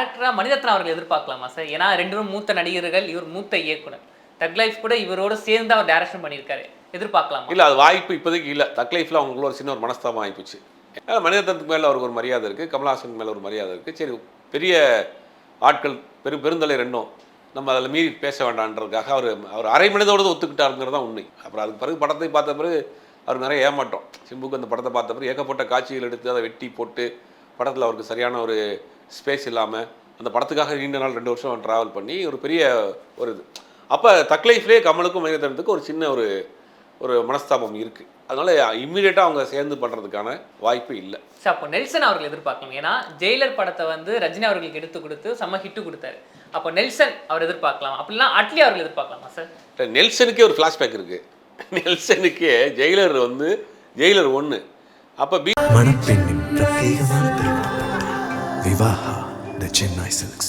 டேரக்டராக மணிரத்னம் அவர்கள் எதிர்பார்க்கலாமா சார் ஏன்னா ரெண்டும் மூத்த நடிகர்கள் இவர் மூத்த இயக்குனர். தக் லைஃப் கூட இவரோட சேர்ந்து அவர் டேரக்ஷன் பண்ணியிருக்காரு. எதிர்பார்க்கலாம்? இல்லை அது வாய்ப்பு இப்போதைக்கு இல்லை. தக் லைஃப்பில் அவங்களுக்குள்ள ஒரு சின்ன ஒரு மனஸ்தாபம் ஆகிப்போச்சு ஏன்னா மணிரத்னத்துக்கு மேலே அவருக்கு ஒரு மரியாதை இருக்குது கமல்ஹாசன் மேலே ஒரு மரியாதை இருக்குது சரி பெரிய ஆட்கள் பெரு பெருந்தலை ரெண்டும் நம்ம அதில் மீறி பேச வேண்டான்றதுக்காக அவர் அவர் அரை மனிதோடு ஒத்துக்கிட்டாருங்கிறது தான் உண்மை. அப்புறம் அதுக்கு பிறகு படத்தை பார்த்த பிறகு அவர் நிறைய ஏமாட்டோம் சிம்புக்கு அந்த படத்தை பார்த்த பிறகு ஏகப்பட்ட காட்சிகள் எடுத்து அதை வெட்டி போட்டு படத்தில் அவருக்கு சரியான ஒரு ஸ்பேஸ் இல்லாமல் அந்த படத்துக்காக நீண்ட நாள் ரெண்டு வருஷம் ட்ராவல் பண்ணி ஒரு பெரிய ஒரு இது. அப்போ தக் லைஃப்லேயே கமலுக்கும் மணிரத்னத்துக்கும் ஒரு சின்ன ஒரு ஒரு மனஸ்தாபம் இருக்குது அதனால் இம்மிடியேட்டாக அவங்க சேர்ந்து பண்ணுறதுக்கான வாய்ப்பு இல்லை. சார் அப்போ நெல்சன் அவர்கள் எதிர்பார்க்கலாம் ஏன்னா ஜெயிலர் படத்தை வந்து ரஜினி அவர்களுக்கு எடுத்து கொடுத்து செம்ம ஹிட்டு கொடுத்தாரு. அப்போ நெல்சன் அவர் எதிர்பார்க்கலாம். அப்படிலாம் அட்லி அவர்கள் எதிர்பார்க்கலாமா சார் நெல்சனுக்கே ஒரு ஃப்ளாஷ்பேக் இருக்குது நெல்சனுக்கே ஜெயிலர் வந்து ஜெயிலர் ஒன்று அப்போ பி மணப்பெண்ணின் பிரத்யேகமான വിവാഹ ദ ചെന്നൈ സിൽക്സ്